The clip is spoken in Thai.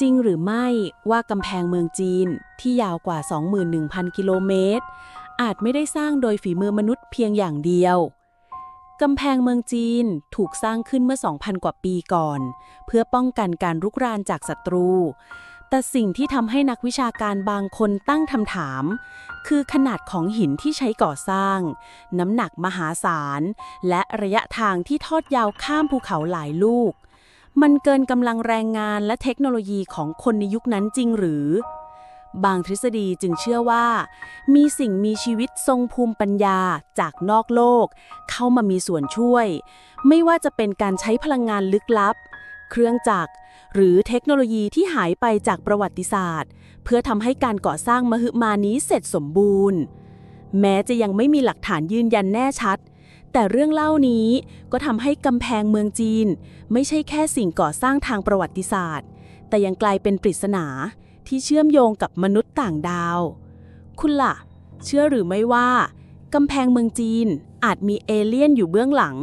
จริงหรือไม่ว่ากำแพงเมืองจีนที่ยาวกว่า 21,000 กิโลเมตร อาจไม่ได้สร้างโดยฝีมือมนุษย์เพียงอย่างเดียว กำแพงเมืองจีนถูกสร้างขึ้นเมื่อ 2,000 กว่าปีก่อน เพื่อป้องกันการรุกรานจากศัตรู แต่สิ่งที่ทำให้นักวิชาการบางคนตั้งคำถาม คือขนาดของหินที่ใช้ก่อสร้าง น้ำหนักมหาศาล และระยะทางที่ทอดยาวข้ามภูเขาหลายลูก มันเกินกำลังแรงงานและเทคโนโลยีของคนในยุคนั้นจริงหรือ บางทฤษฎีจึงเชื่อว่า มีสิ่งมีชีวิตทรงภูมิปัญญาจากนอกโลก เข้ามามีส่วนช่วย ไม่ว่าจะเป็นการใช้พลังงานลึกลับ เครื่องจักร หรือเทคโนโลยีที่หายไปจากประวัติศาสตร์ เพื่อทำให้การก่อสร้างมหึมานี้เสร็จสมบูรณ์ แม้จะยังไม่มีหลักฐานยืนยันแน่ชัด แต่เรื่องเล่านี้ก็ทำให้กำแพงเมืองจีน ไม่ใช่แค่สิ่งก่อสร้างทางประวัติศาสตร์ แต่ยังกลายเป็นปริศนาที่เชื่อมโยงกับมนุษย์ต่างดาว คุณล่ะ เชื่อหรือไม่ว่ากำแพงเมืองจีนอาจมีเอเลี่ยนอยู่เบื้องหลัง